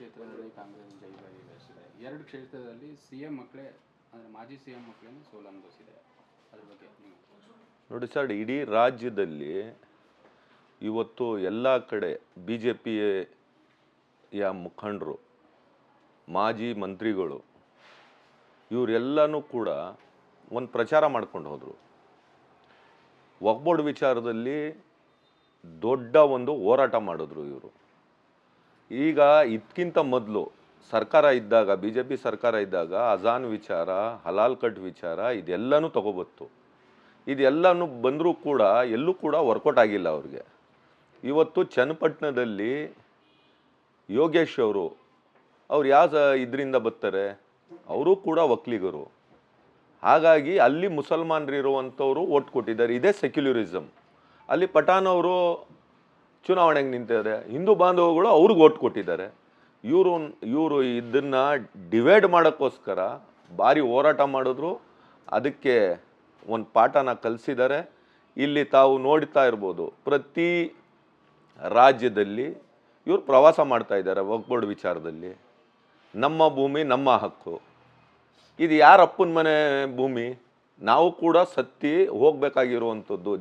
ಕ್ಷೇತ್ರದಲ್ಲಿ ಕಾಂಗ್ರೆಸ್ ಬಯಸಿದೆ ಎರಡು ಕ್ಷೇತ್ರದಲ್ಲಿ ಸಿ ಎಂ ಮಕ್ಕಳೇ, ಅಂದರೆ ಮಾಜಿ ಸಿ ಎಂ ಸೋಲನುಭವಿಸಿದೆ ಅದ್ರ ಬಗ್ಗೆ ನೋಡಿ ಸರ್, ಇಡೀ ರಾಜ್ಯದಲ್ಲಿ ಇವತ್ತು ಎಲ್ಲ ಕಡೆ ಬಿ ಜೆ ಪಿಯ ಮುಖಂಡರು, ಮಾಜಿ ಮಂತ್ರಿಗಳು, ಇವರೆಲ್ಲನೂ ಕೂಡ ಒಂದು ಪ್ರಚಾರ ಮಾಡ್ಕೊಂಡು ಹೋದರು. ಒಗ್ಬೋರ್ಡ್ ವಿಚಾರದಲ್ಲಿ ದೊಡ್ಡ ಒಂದು ಹೋರಾಟ ಮಾಡಿದ್ರು ಇವರು. ಈಗ ಇದಕ್ಕಿಂತ ಮೊದಲು ಸರ್ಕಾರ ಇದ್ದಾಗ ಬಿ ಜೆ ಪಿ ಸರ್ಕಾರ ಇದ್ದಾಗ ಅಜಾನ್ ವಿಚಾರ, ಹಲಾಲ್ ಕಟ್ ವಿಚಾರ ಇದೆಲ್ಲನೂ ತಗೋಬತ್ತು. ಇದೆಲ್ಲನೂ ಬಂದರೂ ಕೂಡ ಎಲ್ಲೂ ಕೂಡ ವರ್ಕೌಟ್ ಆಗಿಲ್ಲ ಅವ್ರಿಗೆ. ಇವತ್ತು ಚನ್ನಪಟ್ಟಣದಲ್ಲಿ ಯೋಗೇಶ್ ಅವರು, ಅವ್ರು ಯಾವ ಇದರಿಂದ ಬರ್ತಾರೆ? ಅವರು ಕೂಡ ಒಕ್ಕಲಿಗರು ಹಾಗಾಗಿ ಅಲ್ಲಿ ಮುಸಲ್ಮಾನರಿರುವಂಥವ್ರು ಓಟ್ ಕೊಟ್ಟಿದ್ದಾರೆ. ಇದೇ ಸೆಕ್ಯುಲರಿಸಮ್. ಅಲ್ಲಿ ಪಠಾಣ್ ಅವರು ಚುನಾವಣೆಗೆ ನಿಂತಿದ್ದಾರೆ. ಹಿಂದೂ ಬಾಂಧವಗಳು ಅವ್ರಿಗೆ ಓಟ್ ಕೊಟ್ಟಿದ್ದಾರೆ. ಇವರು ಇವರು ಇದನ್ನು ಡಿವೈಡ್ ಮಾಡೋಕ್ಕೋಸ್ಕರ ಭಾರಿ ಹೋರಾಟ ಮಾಡಿದ್ರು. ಅದಕ್ಕೆ ಒಂದು ಪಾಠನ ಕಲಿಸಿದ್ದಾರೆ. ಇಲ್ಲಿ ತಾವು ನೋಡ್ತಾ ಇರ್ಬೋದು, ಪ್ರತಿ ರಾಜ್ಯದಲ್ಲಿ ಇವರು ಪ್ರವಾಸ ಮಾಡ್ತಾ ಇದ್ದಾರೆ ವಕ್ಬೋರ್ಡ್ ವಿಚಾರದಲ್ಲಿ. ನಮ್ಮ ಭೂಮಿ, ನಮ್ಮ ಹಕ್ಕು. ಇದು ಯಾರ ಅಪ್ಪನ ಮನೆ ಭೂಮಿ? ನಾವು ಕೂಡ ಸತ್ತಿ ಹೋಗ್ಬೇಕಾಗಿರುವಂಥದ್ದು.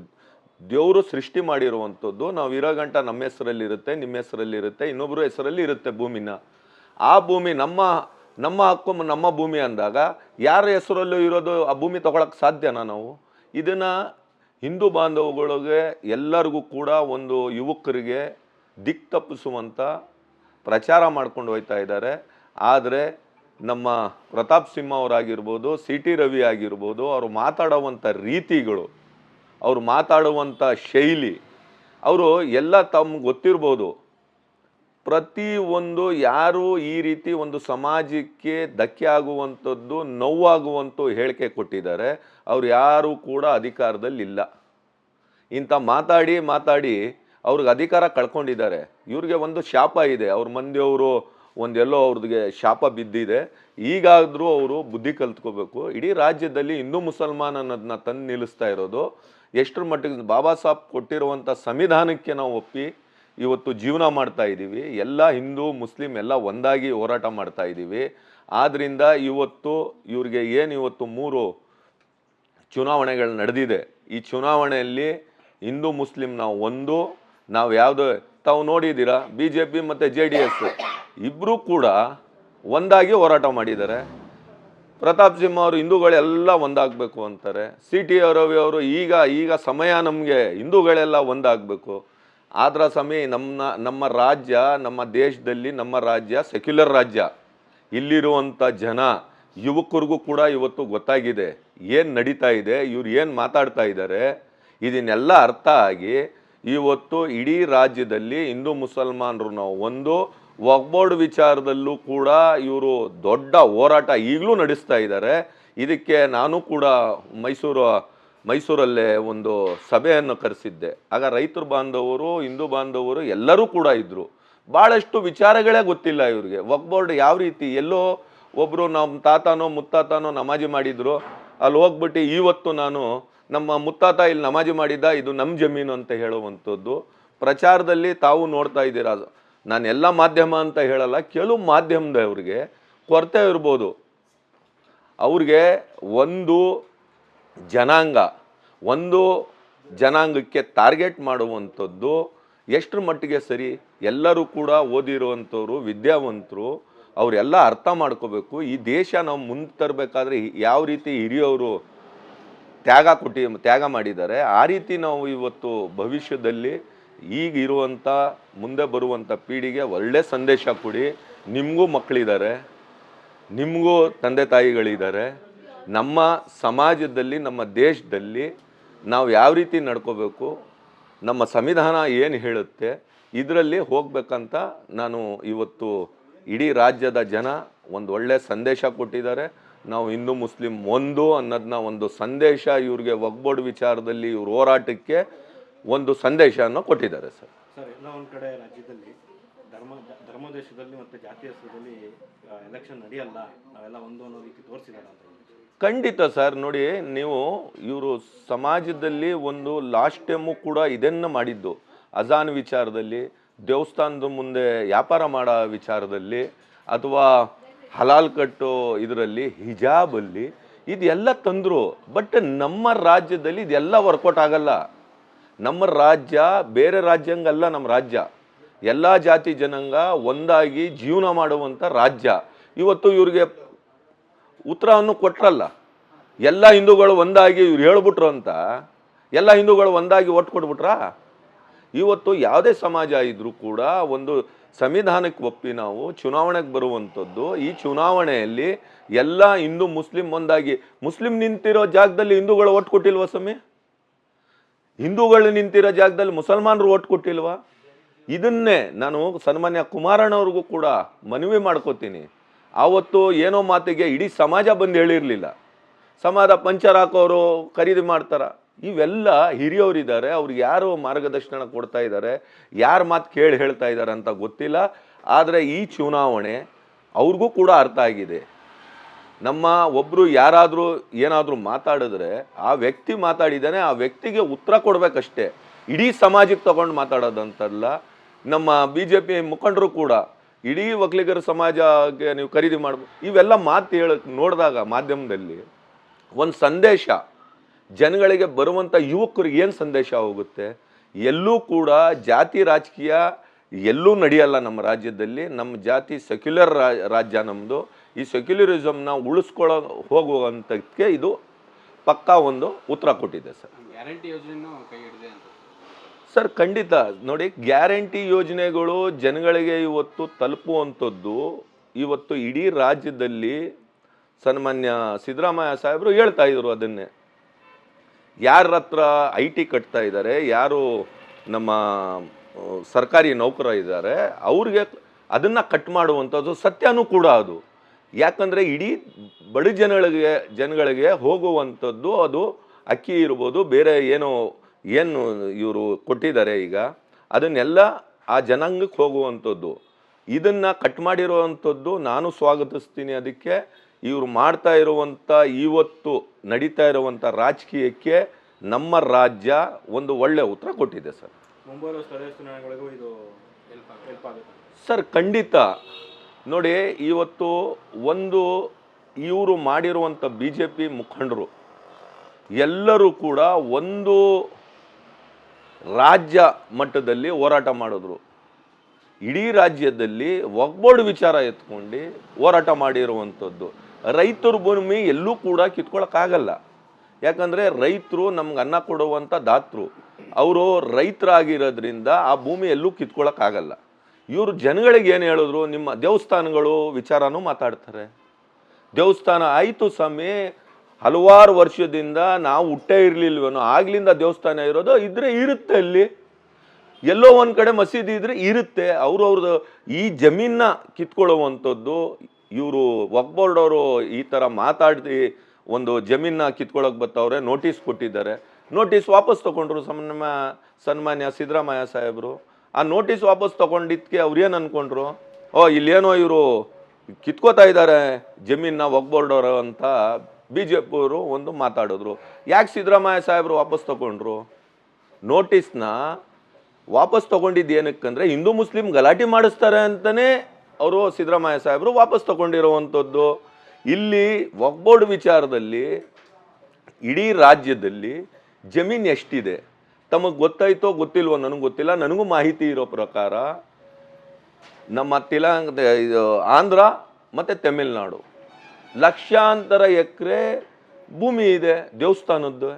ದೇವರು ಸೃಷ್ಟಿ ಮಾಡಿರುವಂಥದ್ದು ನಾವು ಇರೋ ಗಂಟ ನಮ್ಮ ಹೆಸರಲ್ಲಿ ಇರುತ್ತೆ ನಿಮ್ಮ ಹೆಸರಲ್ಲಿ ಇರುತ್ತೆ ಇನ್ನೊಬ್ಬರ ಹೆಸರಲ್ಲಿ ಇರುತ್ತೆ ಭೂಮಿನ. ಆ ಭೂಮಿ ನಮ್ಮ ನಮ್ಮ ಹಕ್ಕು ನಮ್ಮ ಭೂಮಿ ಅಂದಾಗ ಯಾರ ಹೆಸರಲ್ಲೂ ಇರೋದು ಆ ಭೂಮಿ ತಗೊಳಕ್ಕೆ ಸಾಧ್ಯನಾ ನಾವು? ಇದನ್ನು ಹಿಂದೂ ಬಾಂಧವಗಳಿಗೆ ಎಲ್ಲರಿಗೂ ಕೂಡ ಒಂದು ಯುವಕರಿಗೆ ದಿಕ್ ತಪ್ಪಿಸುವಂಥ ಪ್ರಚಾರ ಮಾಡ್ಕೊಂಡು ಹೋಗ್ತಾ ಇದ್ದಾರೆ. ಆದರೆ ನಮ್ಮ ಪ್ರತಾಪ್ ಸಿಂಹ ಅವರಾಗಿರ್ಬೋದು, ಸಿ ಟಿ ರವಿ ಆಗಿರ್ಬೋದು, ಅವರು ಮಾತಾಡುವಂಥ ರೀತಿಗಳು ಅವರು ಮಾತಾಡುವಂಥ ಶೈಲಿ, ಅವರು ಎಲ್ಲ ತಮ್ಗೆ ಗೊತ್ತಿರ್ಬೋದು. ಪ್ರತಿ ಒಂದು ಯಾರು ಈ ರೀತಿ ಒಂದು ಸಮಾಜಕ್ಕೆ ಧಕ್ಕೆ ಆಗುವಂಥದ್ದು ನೋವಾಗುವಂಥ ಹೇಳಿಕೆ ಕೊಟ್ಟಿದ್ದಾರೆ. ಅವ್ರು ಯಾರೂ ಕೂಡ ಅಧಿಕಾರದಲ್ಲಿ ಇಲ್ಲ. ಇಂಥ ಮಾತಾಡಿ ಮಾತಾಡಿ ಅವ್ರಿಗೆ ಅಧಿಕಾರ ಕಳ್ಕೊಂಡಿದ್ದಾರೆ. ಇವ್ರಿಗೆ ಒಂದು ಶಾಪ ಇದೆ. ಅವ್ರ ಮಂದಿಯವರು ಒಂದೆಲ್ಲೋ ಅವ್ರಿಗೆ ಶಾಪ ಬಿದ್ದಿದೆ. ಈಗಾದರೂ ಅವರು ಬುದ್ಧಿ ಕಲ್ತ್ಕೋಬೇಕು. ಇಡೀ ರಾಜ್ಯದಲ್ಲಿ ಹಿಂದೂ ಮುಸಲ್ಮಾನ್ ಅನ್ನೋದನ್ನ ತಂದು ನಿಲ್ಲಿಸ್ತಾ ಇರೋದು. ಎಷ್ಟರ ಮಟ್ಟಿಗೆ ಬಾಬಾ ಸಾಹೇಬ್ ಕೊಟ್ಟಿರುವಂಥ ಸಂವಿಧಾನಕ್ಕೆ ನಾವು ಒಪ್ಪಿ ಇವತ್ತು ಜೀವನ ಮಾಡ್ತಾ ಇದ್ದೀವಿ. ಎಲ್ಲ ಹಿಂದೂ, ಮುಸ್ಲಿಂ ಎಲ್ಲ ಒಂದಾಗಿ ಹೋರಾಟ ಮಾಡ್ತಾ ಇದ್ದೀವಿ. ಆದ್ದರಿಂದ ಇವತ್ತು ಇವ್ರಿಗೆ ಏನು ಇವತ್ತು ಮೂರು ಚುನಾವಣೆಗಳು ನಡೆದಿದೆ. ಈ ಚುನಾವಣೆಯಲ್ಲಿ ಹಿಂದೂ, ಮುಸ್ಲಿಂ ನಾವು ಒಂದು. ನಾವು ಯಾವುದೇ, ತಾವು ನೋಡಿದ್ದೀರಾ? ಬಿ ಜೆ ಪಿ ಮತ್ತು ಜೆ ಡಿ ಎಸ್. ಇಬ್ಬರೂ ಕೂಡ ಒಂದಾಗಿ ಹೋರಾಟ ಮಾಡಿದ್ದಾರೆ. ಪ್ರತಾಪ್ ಸಿಂಹ ಅವರು ಹಿಂದೂಗಳೆಲ್ಲ ಒಂದಾಗಬೇಕು ಅಂತಾರೆ. ಸಿ ಟಿ ರವಿ ಅವರು ಈಗ ಈಗ ಸಮಯ ನಮಗೆ ಹಿಂದೂಗಳೆಲ್ಲ ಒಂದಾಗಬೇಕು. ಆದ್ರ ಸಮಯ ನಮ್ಮ ನಮ್ಮ ರಾಜ್ಯ, ನಮ್ಮ ದೇಶದಲ್ಲಿ ನಮ್ಮ ರಾಜ್ಯ ಸೆಕ್ಯುಲರ್ ರಾಜ್ಯ. ಇಲ್ಲಿರುವಂಥ ಜನ, ಯುವಕರಿಗೂ ಕೂಡ ಇವತ್ತು ಗೊತ್ತಾಗಿದೆ. ಏನು ನಡೀತಾ ಇದೆ, ಇವ್ರು ಏನು ಮಾತಾಡ್ತಾ ಇದ್ದಾರೆ. ಇದನ್ನೆಲ್ಲ ಅರ್ಥ ಆಗಿ ಇವತ್ತು ಇಡೀ ರಾಜ್ಯದಲ್ಲಿ ಹಿಂದೂ, ಮುಸಲ್ಮಾನರು ನಾವು ಒಂದು ವಕ್ಬೋರ್ಡ್ ವಿಚಾರದಲ್ಲೂ ಕೂಡ ಇವರು ದೊಡ್ಡ ಹೋರಾಟ ಈಗಲೂ ನಡೆಸ್ತಾ ಇದ್ದಾರೆ. ಇದಕ್ಕೆ ನಾನು ಕೂಡ ಮೈಸೂರು, ಮೈಸೂರಲ್ಲೇ ಒಂದು ಸಭೆಯನ್ನು ಕರೆಸಿದ್ದೆ. ಆಗ ರೈತರು ಬಾಂಧವರು, ಹಿಂದೂ ಬಾಂಧವರು ಎಲ್ಲರೂ ಕೂಡ ಇದ್ದರು ಭಾಳಷ್ಟು ವಿಚಾರಗಳೇ ಗೊತ್ತಿಲ್ಲ ಇವ್ರಿಗೆ. ವಕ್ಬೋರ್ಡ್ ಯಾವ ರೀತಿ, ಎಲ್ಲೋ ಒಬ್ಬರು ನಮ್ಮ ತಾತನೋ, ಮುತ್ತಾತನೋ ನಮಾಜಿ ಮಾಡಿದ್ರು. ಅಲ್ಲಿ ಹೋಗ್ಬಿಟ್ಟು ಇವತ್ತು ನಾನು ನಮ್ಮ ಮುತ್ತಾತ ಇಲ್ಲಿ ನಮಾಜಿ ಮಾಡಿದ್ದ, ಇದು ನಮ್ಮ ಜಮೀನು ಅಂತ ಹೇಳುವಂಥದ್ದು. ಪ್ರಚಾರದಲ್ಲಿ ತಾವು ನೋಡ್ತಾ ಇದ್ದೀರಾ? ನಾನು ಎಲ್ಲ ಮಾಧ್ಯಮ ಅಂತ ಹೇಳಲ್ಲ, ಕೆಲವು ಮಾಧ್ಯಮದವ್ರಿಗೆ ಕೊರತೆ ಇರ್ಬೋದು. ಅವ್ರಿಗೆ ಒಂದು ಜನಾಂಗ, ಒಂದು ಜನಾಂಗಕ್ಕೆ ಟಾರ್ಗೆಟ್ ಮಾಡುವಂಥದ್ದು ಎಷ್ಟರ ಮಟ್ಟಿಗೆ ಸರಿ, ಎಲ್ಲರೂ ಕೂಡ ಓದಿರುವಂಥವ್ರು, ವಿದ್ಯಾವಂತರು, ಅವರೆಲ್ಲ ಅರ್ಥ ಮಾಡ್ಕೋಬೇಕು. ಈ ದೇಶ ನಾವು ಮುಂದೆ ತರಬೇಕಾದ್ರೆ ಯಾವ ರೀತಿ ಹಿರಿಯವರು ತ್ಯಾಗ ಕೊಟ್ಟಿ, ತ್ಯಾಗ ಮಾಡಿದ್ದಾರೆ, ಆ ರೀತಿ ನಾವು ಇವತ್ತು ಭವಿಷ್ಯದಲ್ಲಿ ಈಗ ಇರುವಂಥ ಮುಂದೆ ಬರುವಂಥ ಪೀಳಿಗೆ ಒಳ್ಳೆ ಸಂದೇಶ ಕೊಡಿ. ನಿಮಗೂ ಮಕ್ಕಳಿದ್ದಾರೆ. ನಿಮಗೂ ತಂದೆ ತಾಯಿಗಳಿದ್ದಾರೆ. ನಮ್ಮ ಸಮಾಜದಲ್ಲಿ, ನಮ್ಮ ದೇಶದಲ್ಲಿ ನಾವು ಯಾವ ರೀತಿ ನಡ್ಕೋಬೇಕು, ನಮ್ಮ ಸಂವಿಧಾನ ಏನು ಹೇಳುತ್ತೆ, ಇದರಲ್ಲಿ ಹೋಗಬೇಕಂತ ನಾನು ಇವತ್ತು ಇಡೀ ರಾಜ್ಯದ ಜನ ಒಂದು ಒಳ್ಳೆ ಸಂದೇಶ ಕೊಟ್ಟಿದ್ದಾರೆ. ನಾವು ಹಿಂದೂ, ಮುಸ್ಲಿಂ ಒಂದು ಅನ್ನೋದನ್ನ ಒಂದು ಸಂದೇಶ ಇವ್ರಿಗೆ ಒಗ್ಬೋರ್ಡ್ ವಿಚಾರದಲ್ಲಿ ಇವ್ರ ಹೋರಾಟಕ್ಕೆ ಒಂದು ಸಂದೇಶವನ್ನು ಕೊಟ್ಟಿದ್ದಾರೆ ಸರ್. ಸರ್ ಎಲ್ಲ ಒಂದು ಕಡೆ ರಾಜ್ಯದಲ್ಲಿ ಧರ್ಮ ಧರ್ಮ ದೇಶದಲ್ಲಿ ಮತ್ತು ಜಾತಿ ಹೆಸರಲ್ಲಿ ಎಲೆಕ್ಷನ್ ನಡೆಯಲ್ಲ ನಾವೆಲ್ಲ ಒಂದು ಅನ್ನೋ ರೀತಿ ತೋರಿಸಿದ್ದಾರೆ ಅಂತ ಖಂಡಿತ ಸರ್. ನೋಡಿ ನೀವು ಇವರು ಸಮಾಜದಲ್ಲಿ ಒಂದು ಲಾಸ್ಟ್ ಟೈಮು ಕೂಡ ಇದನ್ನು ಮಾಡಿದ್ದು. ಅಜಾನ್ ವಿಚಾರದಲ್ಲಿ ದೇವಸ್ಥಾನದ ಮುಂದೆ ವ್ಯಾಪಾರ ಮಾಡೋ ವಿಚಾರದಲ್ಲಿ ಅಥವಾ ಹಲಾಲ್ ಕಟ್ಟು ಇದರಲ್ಲಿ ಹಿಜಾಬಲ್ಲಿ ಇದೆಲ್ಲ ತಂದರು. ಬಟ್ ನಮ್ಮ ರಾಜ್ಯದಲ್ಲಿ ಇದೆಲ್ಲ ವರ್ಕೌಟ್ ಆಗಲ್ಲ. ನಮ್ಮ ರಾಜ್ಯ ಬೇರೆ ರಾಜ್ಯಂಗಲ್ಲ ನಮ್ಮ ರಾಜ್ಯ. ಎಲ್ಲ ಜಾತಿ ಜನಾಂಗ ಒಂದಾಗಿ ಜೀವನ ಮಾಡುವಂಥ ರಾಜ್ಯ. ಇವತ್ತು ಇವ್ರಿಗೆ ಉತ್ತರವನ್ನು ಕೊಟ್ಟರಲ್ಲ ಎಲ್ಲ ಹಿಂದೂಗಳು ಒಂದಾಗಿ ಇವ್ರು ಹೇಳ್ಬಿಟ್ರು ಅಂತ. ಎಲ್ಲ ಹಿಂದೂಗಳು ಒಂದಾಗಿ ಒಟ್ಟು ಕೊಟ್ಬಿಟ್ರಾ? ಇವತ್ತು ಯಾವುದೇ ಸಮಾಜ ಇದ್ದರೂ ಕೂಡ ಒಂದು ಸಂವಿಧಾನಕ್ಕೆ ಒಪ್ಪಿ ನಾವು ಚುನಾವಣೆಗೆ ಬರುವಂಥದ್ದು ಈ ಚುನಾವಣೆಯಲ್ಲಿ ಎಲ್ಲ ಹಿಂದೂ, ಮುಸ್ಲಿಂ ಒಂದಾಗಿ. ಮುಸ್ಲಿಂ ನಿಂತಿರೋ ಜಾಗದಲ್ಲಿ ಹಿಂದೂಗಳು ಒಟ್ಟು ಕೊಟ್ಟಿಲ್ವಾ ಸ್ವಾಮಿ? ಹಿಂದೂಗಳು ನಿಂತಿರೋ ಜಾಗದಲ್ಲಿ ಮುಸಲ್ಮಾನರು ಓಟ್ ಕೊಟ್ಟಿಲ್ವಾ? ಇದನ್ನೇ ನಾನು ಸನ್ಮಾನ್ಯ ಕುಮಾರಣ್ಣವ್ರಿಗೂ ಕೂಡ ಮನವಿ ಮಾಡ್ಕೋತೀನಿ. ಆವತ್ತು ಏನೋ ಮಾತಿಗೆ ಇಡೀ ಸಮಾಜ ಬಂದು ಹೇಳಿರಲಿಲ್ಲ. ಸಮಾಜ ಪಂಚರ್ ಹಾಕೋರು ಖರೀದಿ ಮಾಡ್ತಾರ. ಇವೆಲ್ಲ ಹಿರಿಯವರಿದ್ದಾರೆ. ಅವ್ರಿಗೆ ಯಾರು ಮಾರ್ಗದರ್ಶನ ಕೊಡ್ತಾ ಇದ್ದಾರೆ? ಯಾರು ಮಾತು ಕೇಳಿ ಹೇಳ್ತಾ ಇದ್ದಾರೆ ಅಂತ ಗೊತ್ತಿಲ್ಲ. ಆದರೆ ಈ ಚುನಾವಣೆ ಅವ್ರಿಗೂ ಕೂಡ ಅರ್ಥ ಆಗಿದೆ. ನಮ್ಮ ಒಬ್ಬರು ಯಾರಾದರೂ ಏನಾದರೂ ಮಾತಾಡಿದ್ರೆ ಆ ವ್ಯಕ್ತಿ ಮಾತಾಡಿದ್ದಾನೆ, ಆ ವ್ಯಕ್ತಿಗೆ ಉತ್ತರ ಕೊಡಬೇಕಷ್ಟೇ. ಇಡೀ ಸಮಾಜಕ್ಕೆ ತಗೊಂಡು ಮಾತಾಡೋದಂತಲ್ಲ. ನಮ್ಮ ಬಿ ಜೆ ಪಿ ಮುಖಂಡರು ಕೂಡ ಇಡೀ ಒಕ್ಕಲಿಗರ ಸಮಾಜಕ್ಕೆ ನೀವು ಖರೀದಿ ಮಾಡ್ಬೋದು ಇವೆಲ್ಲ ಮಾತು ಹೇಳಕ್ಕೆ ನೋಡಿದಾಗ ಮಾಧ್ಯಮದಲ್ಲಿ ಒಂದು ಸಂದೇಶ, ಜನಗಳಿಗೆ ಬರುವಂಥ ಯುವಕರಿಗೆ ಏನು ಸಂದೇಶ ಹೋಗುತ್ತೆ? ಎಲ್ಲೂ ಕೂಡ ಜಾತಿ ರಾಜಕೀಯ ಎಲ್ಲೂ ನಡೆಯಲ್ಲ ನಮ್ಮ ರಾಜ್ಯದಲ್ಲಿ. ನಮ್ಮ ಜಾತಿ ಸೆಕ್ಯುಲರ್ ರಾಜ್ಯ ನಮ್ಮದು ಈ ಸೆಕ್ಯುಲರಿಸಮ್ನ ಉಳಿಸ್ಕೊಳ್ಳೋ ಹೋಗುವಂಥಕ್ಕೆ ಇದು ಪಕ್ಕಾ ಒಂದು ಉತ್ತರ ಕೊಟ್ಟಿದೆ ಸರ್. ಗ್ಯಾರಂಟಿ ಯೋಜನೆ ಸರ್ ಖಂಡಿತ. ನೋಡಿ ಗ್ಯಾರಂಟಿ ಯೋಜನೆಗಳು ಜನಗಳಿಗೆ ಇವತ್ತು ತಲುಪುವಂಥದ್ದು ಇವತ್ತು ಇಡೀ ರಾಜ್ಯದಲ್ಲಿ ಸನ್ಮಾನ್ಯ ಸಿದ್ದರಾಮಯ್ಯ ಸಾಹೇಬರು ಹೇಳ್ತಾ ಇದ್ರು ಅದನ್ನೇ. ಯಾರ ಹತ್ರ ಐ ಟಿ ಕಟ್ತಾ ಇದ್ದಾರೆ ಯಾರು ನಮ್ಮ ಸರ್ಕಾರಿ ನೌಕರ ಇದ್ದಾರೆ, ಅವ್ರಿಗೆ ಅದನ್ನು ಕಟ್ ಮಾಡುವಂಥದ್ದು ಸತ್ಯನೂ ಕೂಡ ಅದು. ಯಾಕಂದರೆ ಇಡೀ ಬಡ ಜನಗಳಿಗೆ ಜನಗಳಿಗೆ ಹೋಗುವಂಥದ್ದು ಅದು ಅಕ್ಕಿ ಇರ್ಬೋದು, ಬೇರೆ ಏನು ಏನು ಇವರು ಕೊಟ್ಟಿದ್ದಾರೆ ಈಗ, ಅದನ್ನೆಲ್ಲ ಆ ಜನಾಂಗಕ್ಕೆ ಹೋಗುವಂಥದ್ದು. ಇದನ್ನು ಕಟ್ ಮಾಡಿರುವಂಥದ್ದು ನಾನು ಸ್ವಾಗತಿಸ್ತೀನಿ ಅದಕ್ಕೆ. ಇವರು ಮಾಡ್ತಾ ಇರುವಂಥ ಇವತ್ತು ನಡೀತಾ ಇರುವಂಥ ರಾಜಕೀಯಕ್ಕೆ ನಮ್ಮ ರಾಜ್ಯ ಒಂದು ಒಳ್ಳೆಯ ಉತ್ತರ ಕೊಟ್ಟಿದೆ ಸರ್. ಮುಂಬರುವ ಸ್ಥಳೀಯ ಚುನಾವಣೆಗಳಿಗೂ ಇದು ಹೆಲ್ಪ್ ಆಗುತ್ತೆ. ಸರ್ ಖಂಡಿತ. ನೋಡಿ ಇವತ್ತು ಒಂದು ಇವರು ಮಾಡಿರುವಂಥ ಬಿ ಜೆ ಪಿ ಮುಖಂಡರು ಎಲ್ಲರೂ ಕೂಡ ಒಂದು ರಾಜ್ಯ ಮಟ್ಟದಲ್ಲಿ ಹೋರಾಟ ಮಾಡಿದ್ರು. ಇಡೀ ರಾಜ್ಯದಲ್ಲಿ ಒಗ್ಬೋರ್ಡ್ ವಿಚಾರ ಎತ್ಕೊಂಡು ಹೋರಾಟ ಮಾಡಿರುವಂಥದ್ದು. ರೈತರ ಭೂಮಿ ಎಲ್ಲೂ ಕೂಡ ಕಿತ್ಕೊಳ್ಳೋಕ್ಕಾಗಲ್ಲ ಯಾಕಂದರೆ ರೈತರು ನಮ್ಗೆ ಅನ್ನ ಕೊಡುವಂಥ ದಾತೃ. ಅವರು ರೈತರಾಗಿರೋದ್ರಿಂದ ಆ ಭೂಮಿ ಎಲ್ಲೂ ಕಿತ್ಕೊಳ್ಳೋಕ್ಕಾಗಲ್ಲ ಇವರು ಜನಗಳಿಗೆ ಏನು ಹೇಳಿದ್ರು, ನಿಮ್ಮ ದೇವಸ್ಥಾನಗಳು ವಿಚಾರನೂ ಮಾತಾಡ್ತಾರೆ. ದೇವಸ್ಥಾನ ಆಯಿತು ಸ್ವಾಮಿ, ಹಲವಾರು ವರ್ಷದಿಂದ ನಾವು ಹುಟ್ಟೇ ಇರಲಿಲ್ವೇನೋ, ಆಗ್ಲಿಂದ ದೇವಸ್ಥಾನ ಇರೋದು ಇದ್ರೆ ಇರುತ್ತೆ ಅಲ್ಲಿ. ಎಲ್ಲೋ ಒಂದು ಕಡೆ ಮಸೀದಿ ಇದ್ರೆ ಇರುತ್ತೆ. ಅವರು ಅವ್ರದ್ದು ಈ ಜಮೀನ ಕಿತ್ಕೊಳ್ಳುವಂಥದ್ದು ಇವರು ಬೋರ್ಡ್ ಅವರು ಈ ಥರ ಮಾತಾಡಿ ಒಂದು ಜಮೀನ ಕಿತ್ಕೊಳ್ಳೋಕೆ ಬರ್ತಾವ್ರೆ ನೋಟಿಸ್ ಕೊಟ್ಟಿದ್ದಾರೆ. ನೋಟಿಸ್ ವಾಪಸ್ ತಗೊಂಡ್ರು ಸನ್ಮ, ಸನ್ಮಾನ್ಯ ಸಿದ್ದರಾಮಯ್ಯ ಸಾಹೇಬರು. ಆ ನೋಟಿಸ್ ವಾಪಸ್ ತಗೊಂಡಿದ್ದಕ್ಕೆ ಅವ್ರೇನು ಅಂದ್ಕೊಂಡ್ರು ಓ, ಇಲ್ಲೇನೋ ಇವರು ಕಿತ್ಕೋತಾ ಇದ್ದಾರೆ, ಜಮೀನನ್ನ ಒಗ್ಬೋರ್ಡೋರು ಅಂತ ಬಿ ಜೆ ಪಿಯವರು ಒಂದು ಮಾತಾಡಿದ್ರು. ಯಾಕೆ ಸಿದ್ದರಾಮಯ್ಯ ಸಾಹೇಬರು ವಾಪಸ್ ತೊಗೊಂಡ್ರು? ನೋಟಿಸ್ನ ವಾಪಸ್ ತೊಗೊಂಡಿದ್ದು ಏನಕ್ಕಂದರೆ ಹಿಂದೂ ಮುಸ್ಲಿಂ ಗಲಾಟೆ ಮಾಡಿಸ್ತಾರೆ ಅಂತಲೇ ಅವರು ಸಿದ್ದರಾಮಯ್ಯ ಸಾಹೇಬರು ವಾಪಸ್ ತಗೊಂಡಿರುವಂಥದ್ದು. ಇಲ್ಲಿ ವಕ್ಬೋರ್ಡ್ ವಿಚಾರದಲ್ಲಿ ಇಡೀ ರಾಜ್ಯದಲ್ಲಿ ಜಮೀನು ಎಷ್ಟಿದೆ? ತಮಗೆ ಗೊತ್ತಾಯ್ತೋ ಗೊತ್ತಿಲ್ವೋ ನನಗೆ ಗೊತ್ತಿಲ್ಲ. ನನಗೂ ಮಾಹಿತಿ ಇರೋ ಪ್ರಕಾರ ನಮ್ಮ ತೆಲಂಗ ಇದು ಆಂಧ್ರ ಮತ್ತು ತಮಿಳ್ನಾಡು. ಲಕ್ಷಾಂತರ ಎಕರೆ ಭೂಮಿ ಇದೆ ದೇವಸ್ಥಾನದ್ದು.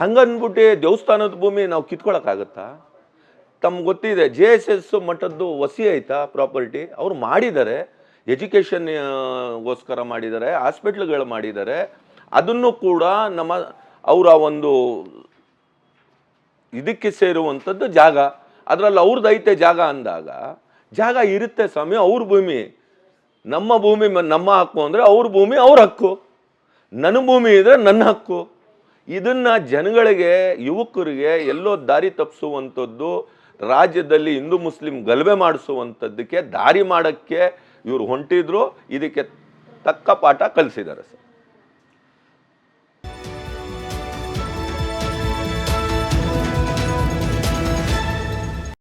ಹಂಗನ್ಬಿಟ್ಟು ದೇವಸ್ಥಾನದ ಭೂಮಿ ನಾವು ಕಿತ್ಕೊಳಕ್ಕಾಗತ್ತಾ? ತಮ್ಗೆ ಗೊತ್ತಿದೆ ಜೆ ಎಸ್ ಎಸ್ ಮಟ್ಟದ್ದು ವಸಿ ಆಯ್ತಾ ಪ್ರಾಪರ್ಟಿ ಅವ್ರು ಮಾಡಿದ್ದಾರೆ ಎಜುಕೇಷನ್ ಗೋಸ್ಕರ ಮಾಡಿದ್ದಾರೆ ಹಾಸ್ಪಿಟ್ಲ್ಗಳು ಮಾಡಿದ್ದಾರೆ. ಅದನ್ನು ಕೂಡ ನಮ್ಮ, ಅವರ ಒಂದು ಇದಕ್ಕೆ ಸೇರುವಂಥದ್ದು ಜಾಗ. ಅದರಲ್ಲಿ ಅವ್ರದ್ದು ಜಾಗ ಅಂದಾಗ, ಜಾಗ ಇರುತ್ತೆ ಸ್ವಾಮಿ, ಅವ್ರ ಭೂಮಿ. ನಮ್ಮ ಭೂಮಿ ನಮ್ಮ ಹಕ್ಕು ಅಂದರೆ ಅವ್ರ ಭೂಮಿ ಅವ್ರ ಹಕ್ಕು. ನನ್ನ ಭೂಮಿ ಇದ್ರೆ ನನ್ನ ಹಕ್ಕು. ಇದನ್ನು ಜನಗಳಿಗೆ, ಯುವಕರಿಗೆ ಎಲ್ಲೋ ದಾರಿ ತಪ್ಪಿಸುವಂಥದ್ದು, ರಾಜ್ಯದಲ್ಲಿ ಹಿಂದೂ, ಮುಸ್ಲಿಂ ಗಲಭೆ ಮಾಡಿಸುವಂಥದ್ದಕ್ಕೆ, ದಾರಿ ಮಾಡೋಕ್ಕೆ ಇವರು ಹೊಂಟಿದ್ರು ಇದಕ್ಕೆ ತಕ್ಕ ಪಾಠ ಕಲಿಸಿದ್ದಾರೆ ಸರ್.